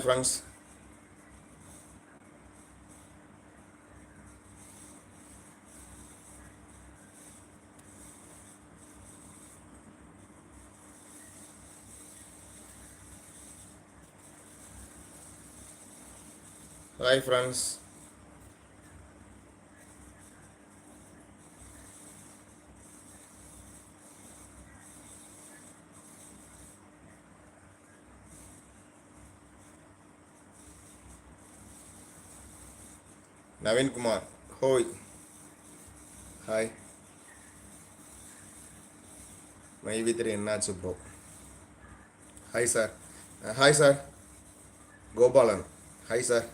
Friends hi friends Naveenkumar ஹோய் hi மைவித்திரி என்னாச்சு bro hi sir hi sir Gopalan hi sir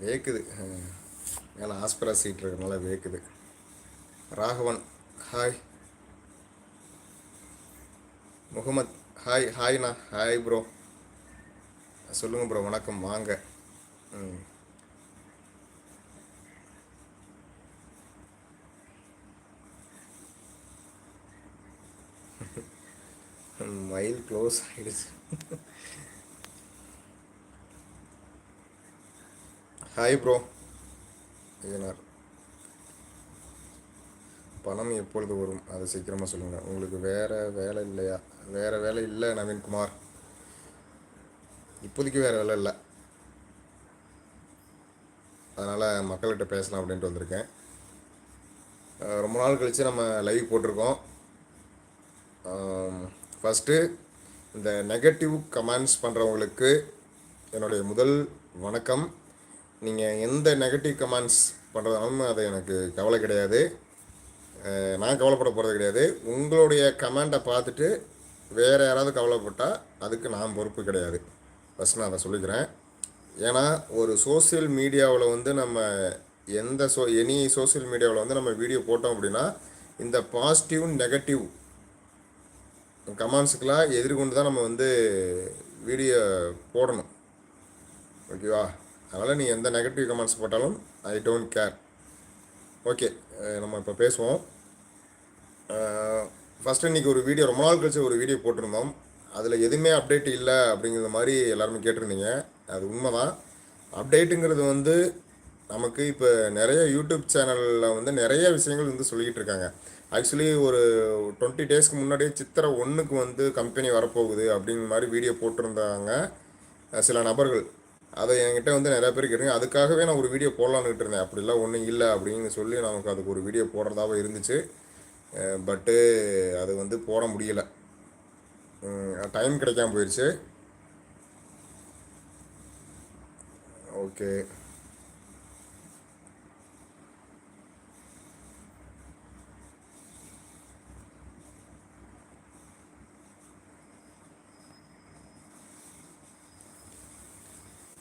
வேக்குது. மேலே ஆஸ்பரா சீட் இருக்கிறதுனால வேக்குது. ராகவன் ஹாய் முகமத் ஹாய் ஹாய்ண்ணா ஹாய் ப்ரோ சொல்லுங்கள் ப்ரோ வணக்கம். வாங்க. ம். மயில் க்ளோஸ் ஆகிடுச்சு ஹாய் ப்ரோ இதனார் பணம் எப்பொழுது வரும்? அதை சீக்கிரமாக சொல்லுங்கள் உங்களுக்கு வேறு வேலை இல்லையா? வேறு வேலை இல்லை நவீன்குமார்? இப்போதைக்கு வேறு வேலை இல்லை. அதனால் மக்கள்கிட்ட பேசலாம் அப்படின்ட்டு வந்திருக்கேன். ரொம்ப நாள் கழித்து நம்ம லைவ் போட்டிருக்கோம். ஃபஸ்ட்டு இந்த நெகட்டிவ் கமெண்ட்ஸ் பண்ணுறவங்களுக்கு என்னுடைய முதல் வணக்கம். நீங்கள் எந்த நெகட்டிவ் கமெண்ட்ஸ் பண்ணுறதாலும் அது எனக்கு கவலை கிடையாது. நான் கவலைப்பட போகிறது கிடையாது. உங்களுடைய கமெண்ட்டை பார்த்துட்டு வேறு யாராவது கவலைப்பட்டால் அதுக்கு நான் பொறுப்பு கிடையாது. ஃபஸ்ட் நான் அதை சொல்லிக்கிறேன். ஏன்னா ஒரு சோஷியல் மீடியாவில் வந்து நம்ம எந்த சோ எனி சோஷியல் மீடியாவில் வந்து நம்ம வீடியோ போட்டோம் அப்படின்னா இந்த பாசிட்டிவ் நெகட்டிவ் கமெண்ட்ஸுக்கெலாம் எதிர்கொண்டு தான் நம்ம வந்து வீடியோ போடணும். ஓகேவா அதனால் நீ எந்த நெகட்டிவ் கமெண்ட்ஸ் போட்டாலும் ஐ டோன்ட் கேர் ஓகே நம்ம இப்போ பேசுவோம். ஃபஸ்ட்டு இன்றைக்கி ஒரு வீடியோ ரொம்ப நாள் கழிச்சு ஒரு வீடியோ போட்டிருந்தோம். அதில் எதுவுமே அப்டேட் இல்லை அப்படிங்கிற மாதிரி எல்லாருமே கேட்டிருந்தீங்க. அது உண்மை தான் அப்டேட்டுங்கிறது வந்து நமக்கு இப்போ நிறைய யூடியூப் சேனலில் வந்து நிறைய விஷயங்கள் வந்து சொல்லிக்கிட்டு இருக்காங்க. ஆக்சுவலி ஒரு டுவெண்ட்டி டேஸ்க்கு முன்னாடியே சித்திரை ஒன்றுக்கு வந்து கம்பெனி வரப்போகுது அப்படிங்கிற மாதிரி வீடியோ போட்டிருந்தாங்க சில நபர்கள். அதை என்கிட்ட வந்து நிறையா பேர் கேட்டுங்க அதுக்காகவே நான் ஒரு வீடியோ போடலான்னுட்டு இருந்தேன் அப்படிலாம் ஒன்றும் இல்லை அப்படின்னு சொல்லி நமக்கு அதுக்கு ஒரு வீடியோ போடுறதாவே இருந்துச்சு. பட்டு அது வந்து போட முடியலை. டைம் கிடைக்காம போயிடுச்சு ஓகே.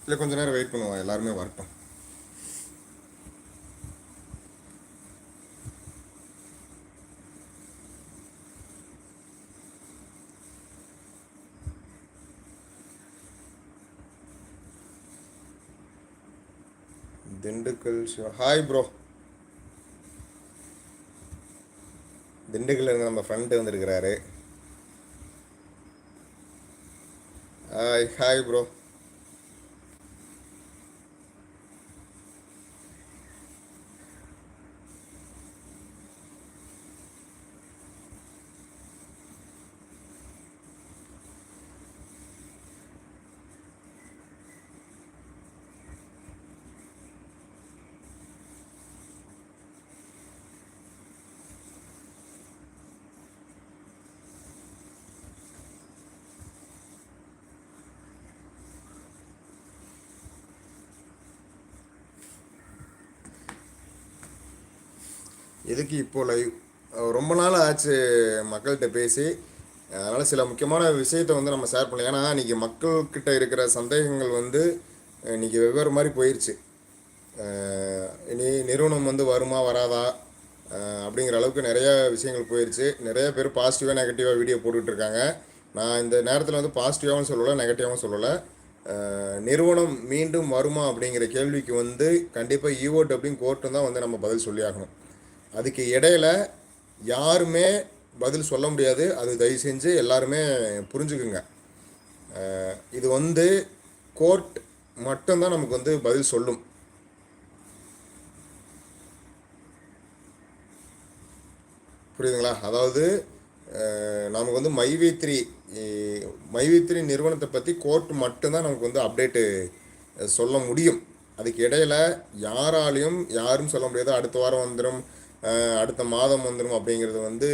இல்லை கொஞ்ச நேரம் வெயிட் பண்ணுவோம். எல்லாருமே வரட்டும். திண்டுக்கல் சிவா. ஹாய் ப்ரோ திண்டுக்கல் இருந்து நம்ம ஃப்ரெண்டு வந்திருக்கிறாரு. ஹாய் ஹாய் ப்ரோ எதுக்கு இப்போ லைவ் ரொம்ப நாள் ஆச்சு மக்கள்கிட்ட பேசி. அதனால் சில முக்கியமான விஷயத்தை வந்து நம்ம ஷேர் பண்ணலாம். ஏன்னா இன்றைக்கி மக்கள்கிட்ட இருக்கிற சந்தேகங்கள் வந்து இன்றைக்கி வெவ்வேறு மாதிரி போயிடுச்சு இனி நிறுவனம் வந்து வருமா வராதா? அப்படிங்கிற அளவுக்கு நிறைய விஷயங்கள் போயிடுச்சு நிறைய பேர் பாசிட்டிவாக நெகட்டிவாக வீடியோ போட்டுட்டு இருக்காங்க. நான் இந்த நேரத்தில் வந்து பாசிட்டிவாகவும் சொல்லலை நெகட்டிவாகவும் சொல்லலை. நிறுவனம் மீண்டும் வருமா அப்படிங்கிற கேள்விக்கு வந்து கண்டிப்பாக ஈஓ டப்ளிங் கோர்ட்டு தான் வந்து நம்ம பதில் சொல்லியாகணும். அதுக்கு இடையில யாருமே பதில் சொல்ல முடியாது. அது தயவு செஞ்சு எல்லாருமே புரிஞ்சுக்குங்க. இது வந்து கோர்ட் மட்டும்தான் நமக்கு வந்து பதில் சொல்லும். புரியுதுங்களா? அதாவது நமக்கு வந்து மைவித்ரி மைவித்ரி நிறுவனத்தை பற்றி கோர்ட் மட்டும்தான் நமக்கு வந்து அப்டேட்டு சொல்ல முடியும். அதுக்கு இடையில யாராலையும் யாரும் சொல்ல முடியாது. அடுத்த வாரம் வந்துடும் அடுத்த மாதம் வந்துடும் அப்படிங்கிறது வந்து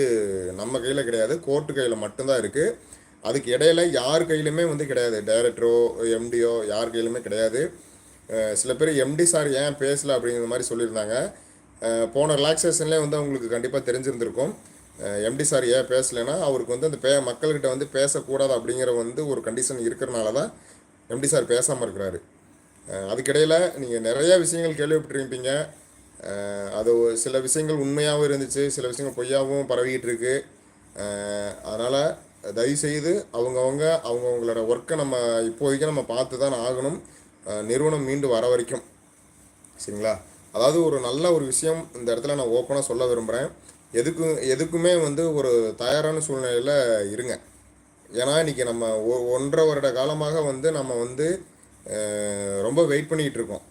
நம்ம கையில் கிடையாது. கோர்ட்டு கையில் மட்டும்தான் இருக்குது அதுக்கு இடையில யார் கையிலுமே வந்து கிடையாது. டைரக்டரோ எம்டியோ யார் கையிலுமே கிடையாது. சில பேர் எம்டி சார் ஏன் பேசல அப்படிங்கிற மாதிரி சொல்லியிருந்தாங்க. போன ரிலாக்ஸேஷன்லேயே வந்து அவங்களுக்கு கண்டிப்பாக தெரிஞ்சிருந்திருக்கும். எம்டி சார் ஏன் பேசலைன்னா அவருக்கு வந்து அந்த பே மக்கள்கிட்ட வந்து பேசக்கூடாது அப்படிங்கிற வந்து ஒரு கண்டிஷன் இருக்கிறனால தான் எம்டி சார் பேசாமல் இருக்கிறாரு. அதுக்கிடையில் நீங்கள் நிறையா விஷயங்கள் கேள்விப்பட்டிருப்பீங்க. அது சில விஷயங்கள் உண்மையாகவும் இருந்துச்சு சில விஷயங்கள் பொய்யாகவும் பரவிக்கிட்டு இருக்கு அதனால் தயவுசெய்து அவங்கவுங்க அவங்கவுங்களோட ஒர்க்கை நம்ம இப்போதைக்கு நம்ம பார்த்து தான் ஆகணும் நிறுவனம் மீண்டு வர வரைக்கும். சரிங்களா? அதாவது ஒரு நல்ல ஒரு விஷயம் இந்த இடத்துல நான் ஓப்பனாக சொல்ல விரும்புகிறேன் எதுக்கும் எதுக்குமே வந்து ஒரு தயாரான சூழ்நிலையில் இருங்க. ஏன்னா இன்றைக்கி நம்ம ஒ- ஒன்றரை வருட காலமாக வந்து நம்ம வந்து ரொம்ப வெயிட் பண்ணிக்கிட்டு இருக்கோம்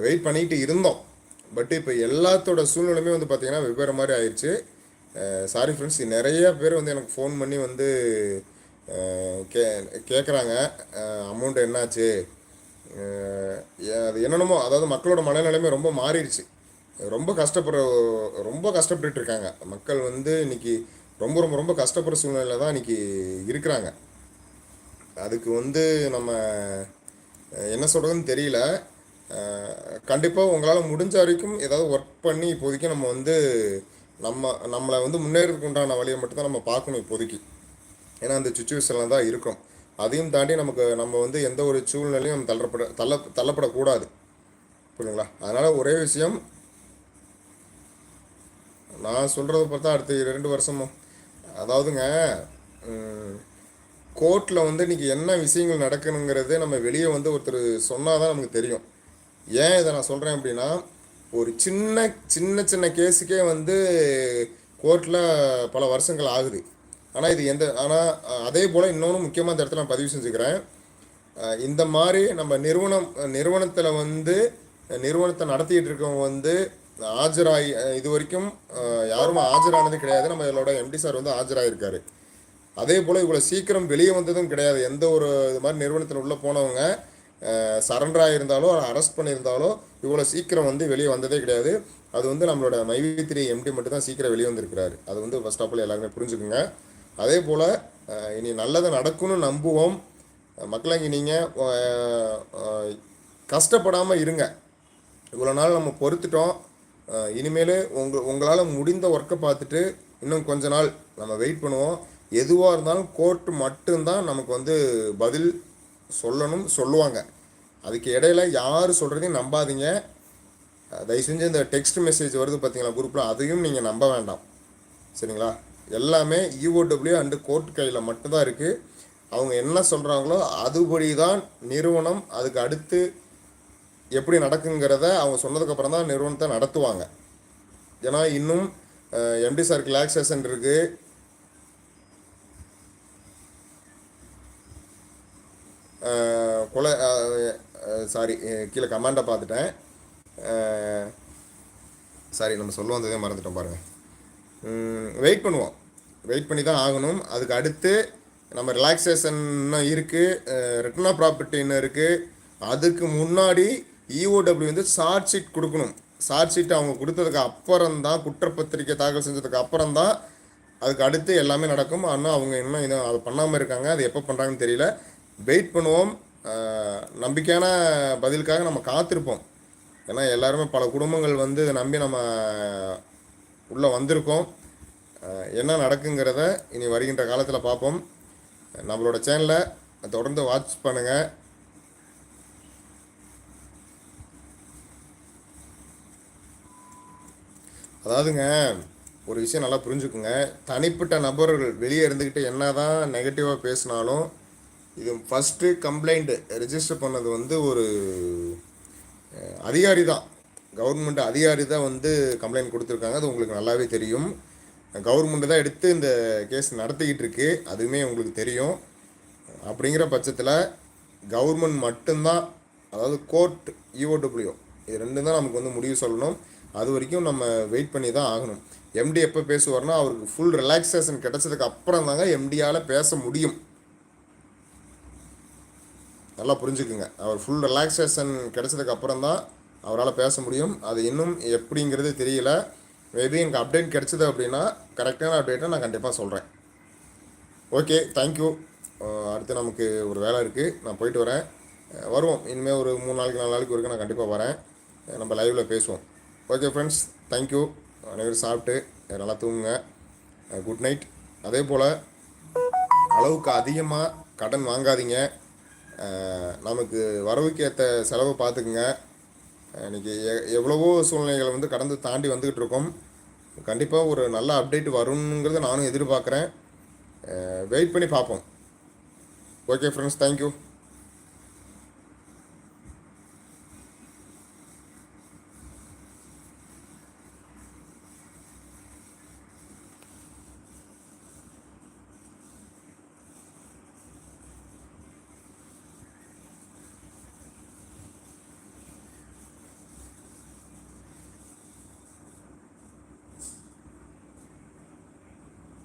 வெயிட் பண்ணிக்கிட்டு இருந்தோம். பட் இப்போ எல்லாத்தோட சூழ்நிலையுமே வந்து பார்த்திங்கன்னா வெவ்வேறு மாதிரி ஆயிடுச்சு சாரி ஃப்ரெண்ட்ஸ் நிறைய பேர் வந்து எனக்கு ஃபோன் பண்ணி வந்து கே கேட்குறாங்க அமௌண்ட் என்னாச்சு? அது என்னென்னமோ அதாவது மக்களோட மனநிலைமை ரொம்ப மாறிடுச்சு. ரொம்ப கஷ்டப்படுற ரொம்ப கஷ்டப்பட்டுட்டு இருக்காங்க. மக்கள் வந்து இன்னைக்கு ரொம்ப ரொம்ப ரொம்ப கஷ்டப்படுற சூழ்நிலையில் தான் இன்னைக்கு இருக்கிறாங்க. அதுக்கு வந்து நம்ம என்ன சொல்கிறதுன்னு தெரியல. கண்டிப்பாக உங்களால் முடிஞ்ச வரைக்கும் ஏதாவது ஒர்க் பண்ணி இப்போதைக்கு நம்ம வந்து நம்ம நம்மளை வந்து முன்னேறதுக்கு உண்டான வழியை மட்டும்தான் நம்ம பார்க்கணும் இப்போதைக்கு. ஏன்னா அந்த சுச்சுவேஷனில் தான் இருக்கோம். அதையும் தாண்டி நமக்கு நம்ம வந்து எந்த ஒரு சூழ்நிலையும் நம்ம தள்ளப்பட தள்ள தள்ளப்படக்கூடாது. புரியுங்களா அதனால் ஒரே விஷயம் நான் சொல்கிறத பார்த்தா அடுத்த ரெண்டு வருஷமும். அதாவதுங்க கோர்ட்டில் வந்து இன்றைக்கி என்ன விஷயங்கள் நடக்கணுங்கிறது நம்ம வெளியே வந்து ஒருத்தர் சொன்னால் தான் நமக்கு தெரியும். ஏன் இதை நான் சொல்கிறேன் அப்படின்னா ஒரு சின்ன சின்ன சின்ன கேஸுக்கே வந்து கோர்ட்டில் பல வருஷங்கள் ஆகுது. ஆனால் இது எந்த ஆனால் அதே போல் இன்னொன்று முக்கியமாக இந்த இடத்துல நான் பதிவு செஞ்சுக்கிறேன். இந்த மாதிரி நம்ம நிறுவனம் நிறுவனத்தில் வந்து நிறுவனத்தை நடத்திட்டு இருக்கவங்க வந்து ஆஜராகி இது வரைக்கும் யாரும் ஆஜரானது கிடையாது. நம்ம இதோட எம்டி சார் வந்து ஆஜராகிருக்காரு அதே போல் இவ்வளோ சீக்கிரம் வெளியே வந்ததும் கிடையாது. எந்த ஒரு இது மாதிரி நிறுவனத்தில் உள்ளே போனவங்க சரண்டராக இருந்தாலோ அரெஸ்ட் பண்ணியிருந்தாலோ இவ்வளோ சீக்கிரம் வந்து வெளியே வந்ததே கிடையாது. அது வந்து நம்மளோட மைவித்திரி எம்டி மட்டும் தான் சீக்கிரம் வெளியே வந்திருக்கிறாரு. அது வந்து ஃபஸ்ட் ஆஃப் ஆல் எல்லாருமே புரிஞ்சுக்குங்க. அதே போல் இனி நல்லது நடக்கும்னு நம்புவோம். மக்களாங்கி நீங்கள் கஷ்டப்படாமல் இருங்க. இவ்வளோ நாள் நம்ம பொறுத்துட்டோம். இனிமேல் உங்க உங்களால் முடிந்த ஒர்க்கை பார்த்துட்டு இன்னும் கொஞ்ச நாள் நம்ம வெயிட் பண்ணுவோம். எதுவாக இருந்தாலும் கோர்ட்டு மட்டும்தான் நமக்கு வந்து பதில் சொல்லணும் சொல்லுவாங்க. அதுக்கு இடையில யார் சொல்கிறதையும் நம்பாதீங்க. தயவு செஞ்சு இந்த டெக்ஸ்ட் மெசேஜ் வருது பார்த்தீங்களா குரூப்பில் அதையும் நீங்கள் நம்ப வேண்டாம். சரிங்களா? எல்லாமே இஓடபிள்யூ அண்டு கோர்ட் கையில் மட்டும்தான் இருக்குது அவங்க என்ன சொல்கிறாங்களோ அதுபடி தான் நிறுவனம் அதுக்கு அடுத்து எப்படி நடக்குங்கிறத அவங்க சொன்னதுக்கப்புறம் தான் நிறுவனத்தை நடத்துவாங்க. ஏன்னா இன்னும் எம்டி சார் ரிலாக்ஸேஷன் இருக்குது கொலை சாரி கீழே கமாண்டை பார்த்துட்டேன். சாரி நம்ம சொல்ல வந்ததே மறந்துட்டோம் பாருங்கள் வெயிட் பண்ணுவோம். வெயிட் பண்ணி தான் ஆகணும். அதுக்கு அடுத்து நம்ம ரிலாக்ஸேஷன் இருக்குது ரிட்டர்ன் ப்ராப்பர்ட்டின்னு ப்ராப்பர்ட்டி இன்னும் இருக்குது அதுக்கு முன்னாடி இஓடபிள்யூ வந்து சார்ஜ் ஷீட் கொடுக்கணும். சார்ஜ் ஷீட் அவங்க கொடுத்ததுக்கு அப்புறம் தான் குற்றப்பத்திரிக்கை தாக்கல் செஞ்சதுக்கு அப்புறம் தான் அதுக்கு அடுத்து எல்லாமே நடக்கும். ஆனால் அவங்க இன்னும் இன்னும் அதை பண்ணாமல் இருக்காங்க. அது எப்போ பண்ணுறாங்கன்னு தெரியல. வெயிட் பண்ணுவோம். நம்பிக்கையான பதிலுக்காக நம்ம காத்திருப்போம். ஏன்னா எல்லாருமே பல குடும்பங்கள் வந்து இதை நம்பி நம்ம உள்ளே வந்திருக்கோம். என்ன நடக்குங்கிறத இனி வருகின்ற காலத்தில் பார்ப்போம். நம்மளோட சேனலை தொடர்ந்து வாட்ச் பண்ணுங்கள் அதாவதுங்க ஒரு விஷயம் நல்லா புரிஞ்சுக்குங்க. தனிப்பட்ட நபர்கள் வெளியே இருந்துக்கிட்டு என்ன தான் நெகட்டிவாக பேசினாலும் இது ஃபஸ்ட்டு கம்ப்ளைண்ட் ரிஜிஸ்டர் பண்ணது வந்து ஒரு அதிகாரி தான் கவர்மெண்ட் அதிகாரி தான் வந்து கம்ப்ளைண்ட் கொடுத்துருக்காங்க. அது உங்களுக்கு நல்லாவே தெரியும். கவர்மெண்ட் தான் எடுத்து இந்த கேஸ் நடத்திக்கிட்டு இருக்கு. அதுவுமே உங்களுக்கு தெரியும். அப்படிங்கிற பட்சத்தில் கவர்மெண்ட் மட்டும்தான் அதாவது கோர்ட் இஓடபிள்யூ இது ரெண்டும் தான் நமக்கு வந்து முடிவு சொல்லணும். அது வரைக்கும் நம்ம வெயிட் பண்ணி தான் ஆகணும். எம்டி எப்போ பேசுவார்னா அவருக்கு ஃபுல் ரிலாக்ஸேஷன் கிடச்சதுக்கு அப்புறம் தாங்க எம்டியால் பேச முடியும். நல்லா புரிஞ்சுக்குங்க. அவர் ஃபுல் ரிலாக்ஸேஷன் கிடைச்சதுக்கு அப்புறம் தான் அவரால் பேச முடியும். அது இன்னும் எப்படிங்கிறது தெரியல. மேபி எனக்கு அப்டேட் கிடச்சிது அப்படின்னா கரெக்டான அப்டேட்டை நான் கண்டிப்பாக சொல்கிறேன் ஓகே தேங்க்யூ அடுத்து நமக்கு ஒரு வேலை இருக்குது நான் போயிட்டு வரேன். வருவோம். இனிமேல் ஒரு மூணு நாளைக்கு நாலு நாளைக்கு வரைக்கும் நான் கண்டிப்பாக வரேன். நம்ம லைவில் பேசுவோம். ஓகே ஃப்ரெண்ட்ஸ் தேங்க்யூ அனைவரும் சாப்பிட்டு நல்லா தூங்குங்க. குட் நைட் அதே போல் அளவுக்கு அதிகமாக கடன் வாங்காதீங்க. நமக்கு வரவுக்கு ஏற்ற செலவு பார்த்துக்குங்க. இன்றைக்கி எ எவ்வளவோ சூழ்நிலைகளை வந்து கடந்து தாண்டி வந்துக்கிட்டு இருக்கோம். கண்டிப்பாக ஒரு நல்ல அப்டேட் வருங்கிறத நானும் எதிர்பார்க்குறேன். வெயிட் பண்ணி பார்ப்போம். Okay friends thank you